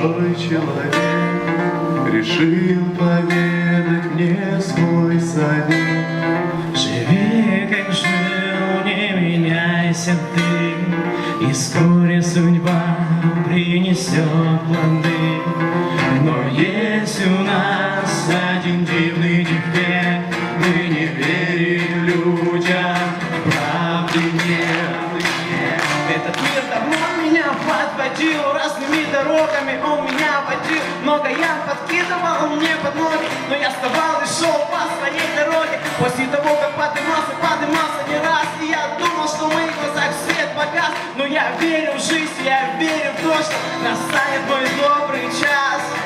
большой человек Решил поведать мне свой совет. Живи, как жил, не меняйся ты. И вскоре судьба принесет плоды. Но есть у нас один дивный дефект. Мы не верим людям, правды нет. Этот мир. Давно меня подводил разными дорогами Он меня водил, много я подкидывал мне под ноги. Но я вставал и шел по своей дороге. После того, как поднимался, поднимался не раз. И я думал, что в моих глазах свет погас. Но я верю в жизнь, я верю в то, что настанет мой добрый час